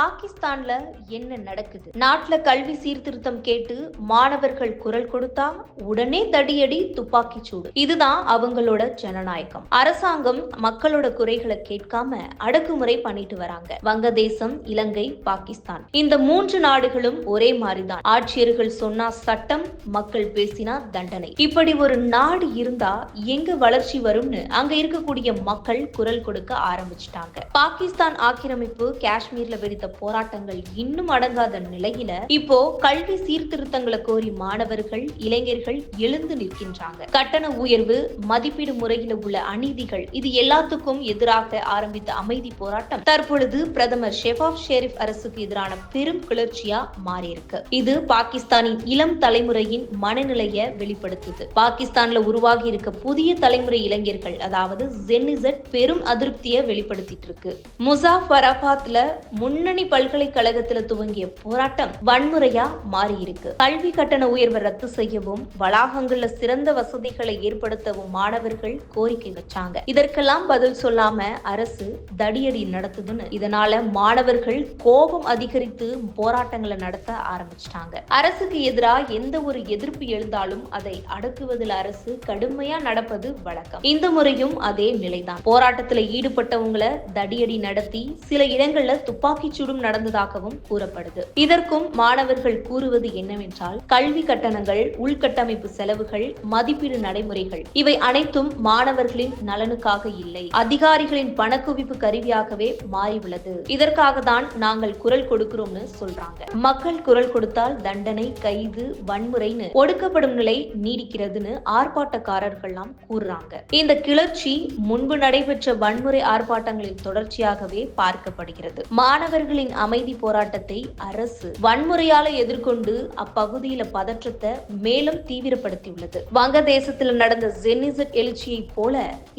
பாகிஸ்தான்ல என்ன நடக்குது? நாட்டுல கல்வி சீர்திருத்தம் கேட்டு மாணவர்கள் குரல் கொடுத்தா உடனே தடியடி துப்பாக்கி சூடு. இதுதான் அவங்களோட ஜனநாயகம். அரசாங்கம் மக்களோட குறைகளை கேட்காம அடக்குமுறை பண்ணிட்டு வராங்க. வங்கதேசம் இலங்கை பாகிஸ்தான். இந்த மூன்று நாடுகளும் ஒரே மாதிரிதான். ஆட்சியர்கள் சொன்னா சட்டம் மக்கள் பேசினா தண்டனை. இப்படி ஒரு நாடு இருந்தா எங்க வளர்ச்சி வரும்னு அங்க இருக்கக்கூடிய மக்கள் குரல் கொடுக்க ஆரம்பிச்சிட்டாங்க. பாகிஸ்தான் ஆக்கிரமிப்பு காஷ்மீர்ல வெடித்த போராட்டங்கள் இன்னும் அடங்காத நிலையில இப்போ கல்வி சீர்திருத்தங்களை கோரி மாணவர்கள் இளைஞர்கள் எழுந்து நிற்கின்றாங்க. கட்டண உயர்வு மதிப்பீடு முறையில உள்ள அநீதிகள் இது எல்லாத்துக்கும் எதிராக ஆரம்பித்த அமைதி போராட்டம். தற்பொழுது பிரதமர் ஷெஃபாப் ஷெரீப் அரசுக்கு எதிரான பெரும் கிளர்ச்சியா மாறியிருக்கு. இது பாகிஸ்தானின் இளம் தலைமுறையின் மனநிலையை வெளிப்படுத்துது. பாகிஸ்தான்ல உருவாகி இருக்க புதிய தலைமுறை இளைஞர்கள் அதாவது ஜென்னிசட் பெரும் அதிருப்தியை வெளிப்படுத்திட்டு இருக்கு. முசாஃபராபாத்ல முன்னணி பல்கலைக்கழகத்துல துவங்கிய போராட்டம் வன்முறையா மாறியிருக்கு. கல்வி கட்டண உயர்வை ரத்து செய்யவும் வளாகங்கள்ல சிறந்த வசதிகளை ஏற்படுத்தவும் மாணவர்கள் கோரிக்கை வச்சாங்க. இதற்கெல்லாம் பதில் சொல்லாம அரசு தடியடி நடத்துதுன்னு இதனால மாணவர்கள் கோபம் அதிகரித்து போராட்டங்களை நடத்த ஆரம்பிச்சிட்டாங்க. அரசுக்கு எதிராக எந்த ஒரு எதிர்ப்பு எழுந்தாலும் அதை அடக்குவதில் அரசு கடுமையா நடப்பது வழக்கம். இந்த முறையும் அதே நிலைதான். போராட்டத்துல ஈடுபட்டவங்களை தடியடி நடத்தி சில இடங்கள்ல துப்பாக்கிச் சூடும் நடந்ததாகவும் கூறப்படுது. இதற்கும் மாணவர்கள் கூறுவது என்னவென்றால் கல்வி கட்டணங்கள் உள்கட்டமைப்பு செலவுகள் மதிப்பீடு நடைமுறைகள் இவை அனைத்தும் மாணவர்களின் நலனுக்காக இல்லை. அதிகாரிகளின் பணக்குவிப்பு கருவியாகவே மாறியுள்ளது. இதற்காக தான் நாங்கள் குரல் கொடுக்கிறோம்னு சொல்றாங்க. மக்கள் குரல் கொடுத்தால் தண்டனை கைது வன்முறைன்னு ஒடுக்கப்படும் நிலை நீடிக்கிறதுன்னு ஆர்ப்பாட்டக்காரர்கள்லாம் கூறுறாங்க. இந்த கிளர்ச்சி முன்பு நடைபெற்ற வன்முறை ஆர்ப்பாட்டங்களின் தொடர்ச்சியாகவே பார்க்கப்படுகிறது. மாணவர்கள் மாணவர்களின் அமைதி போராட்டத்தை அரசு வன்முறையால எதிர்கொண்டு அப்பகுதியில பதற்றத்தை மேலும் தீவிரப்படுத்தியுள்ளது. வங்கதேசத்தில் நடந்த ஜெனிசட் எழுச்சியை போல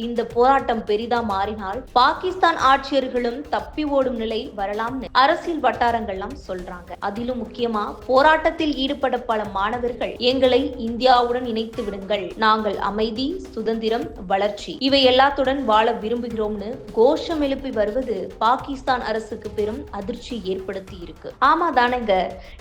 இந்த போராட்டம் பெரிதா மாறினால் பாகிஸ்தான் ஆட்சியர்களும் தப்பி ஓடும் நிலை வரலாம்னு அரசியல் வட்டாரங்கள்லாம் சொல்றாங்க. அதிலும் முக்கியமா போராட்டத்தில் ஈடுபட பல மாணவர்கள் எங்களை இந்தியாவுடன் இணைத்து விடுங்கள். நாங்கள் அமைதி சுதந்திரம் வளர்ச்சி. இவை எல்லாத்துடன் வாழ விரும்புகிறோம்னு கோஷம் எழுப்பி வருவது பாகிஸ்தான் அரசுக்கு பெரும் அதிர்ச்சி ஏற்படுத்தி இருக்கு. ஆமா தானங்க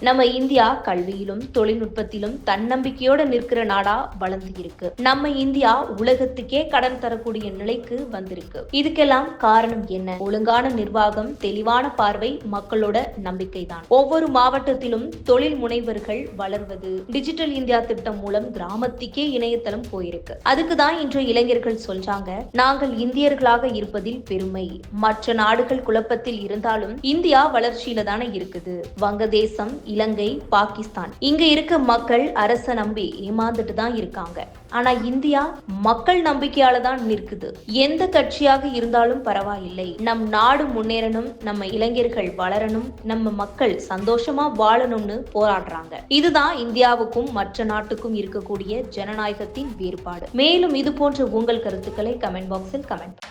நம்ம இந்தியா கல்வியிலும் தொழில்நுட்பத்திலும் தன்னம்பிக்கையோட நிற்கிற நாடா வளர்ந்து இருக்கு. நம்ம இந்தியா உலகத்துக்கே கடன் தரக்கூடிய நிலைக்கு வந்திருக்கு. இதுக்கெல்லாம் காரணம் என்ன? ஒழுங்கான நிர்வாகம் தெளிவான பார்வை மக்களோட நம்பிக்கை தான். ஒவ்வொரு மாவட்டத்திலும் தொழில் முனைவர்கள் வளர்வது டிஜிட்டல் இந்தியா திட்டம் மூலம் கிராமத்துக்கே இணையதளம் போயிருக்கு. அதுக்கு தான் இன்று இளைஞர்கள் சொல்றாங்க நாங்கள் இந்தியர்களாக இருப்பதில் பெருமை. மற்ற நாடுகள் குழப்பத்தில் இருந்தாலும் இந்தியா வளர்ச்சியில தானே இருக்குது. வங்கதேசம் இலங்கை பாகிஸ்தான். இங்க இருக்க மக்கள் அரச நம்பி ஏமாந்துட்டு தான் இருக்காங்க. ஆனா இந்தியா மக்கள் நம்பிக்கையால தான் நிற்குது. எந்த கட்சியாக இருந்தாலும் பரவாயில்லை. நம் நாடு முன்னேறணும் நம்ம இளைஞர்கள் வளரணும் நம்ம மக்கள் சந்தோஷமா வாழணும்னு போராடுறாங்க. இதுதான் இந்தியாவுக்கும் மற்ற நாட்டுக்கும் இருக்கக்கூடிய ஜனநாயகத்தின் வேறுபாடு. மேலும் இது போன்ற உங்கள் கருத்துக்களை கமெண்ட் பாக்ஸில் கமெண்ட்